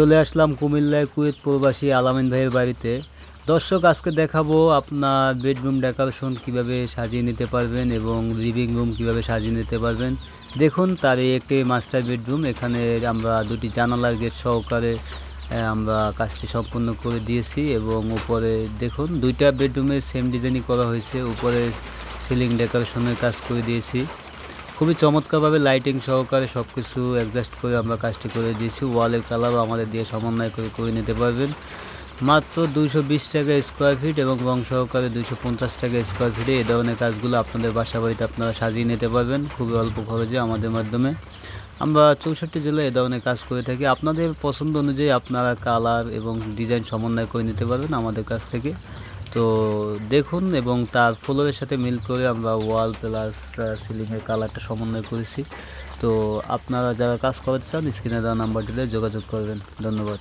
চলে আসলাম কুমিল্লায় কুয়েত প্রবাসী আলামিন ভাইয়ের বাড়িতে। দর্শক, আজকে দেখাবো আপনার বেডরুম ডেকোরেশন কীভাবে সাজিয়ে নিতে পারবেন এবং লিভিং রুম কীভাবে সাজিয়ে নিতে পারবেন। দেখুন তার এই একটি মাস্টার বেডরুম এখানে আমরা দুটি জানালার গেট সহকারে আমরা কাজটি সম্পূর্ণ করে দিয়েছি এবং উপরে দেখুন, দুইটা বেডরুমে সেম ডিজাইনই করা হয়েছে। উপরে সিলিং ডেকোরেশনের কাজ করে দিয়েছি। খুবই চমৎকারভাবে লাইটিং সহকারে সব কিছু অ্যাডজাস্ট করে আমরা কাজটি করে দিয়েছি। ওয়ালের কালারও আমাদের দিয়ে সমন্বয় করে করে নিতে পারবেন। মাত্র দুইশো বিশ টাকা স্কোয়ার ফিট এবং রং সহকারে দুইশো পঞ্চাশ টাকা স্কোয়ার ফিটে এই ধরনের কাজগুলো আপনাদের বাসা বাড়িতে আপনারা সাজিয়ে নিতে পারবেন খুবই অল্প খরচে আমাদের মাধ্যমে। আমরা চৌষট্টি জেলায় এ ধরনের কাজ করে থাকি। আপনাদের পছন্দ অনুযায়ী আপনারা কালার এবং ডিজাইন সমন্বয় করে নিতে পারবেন আমাদের কাছ থেকে। তো দেখুন এবং তার ফ্লোরের সাথে মিল করে আমরা ওয়াল প্লাস সিলিংয়ের কালারটা সমন্বয় করেছি। তো আপনারা যারা কাজ করতে চান, স্ক্রিনে দেওয়া নাম্বারটিতে যোগাযোগ করবেন। ধন্যবাদ।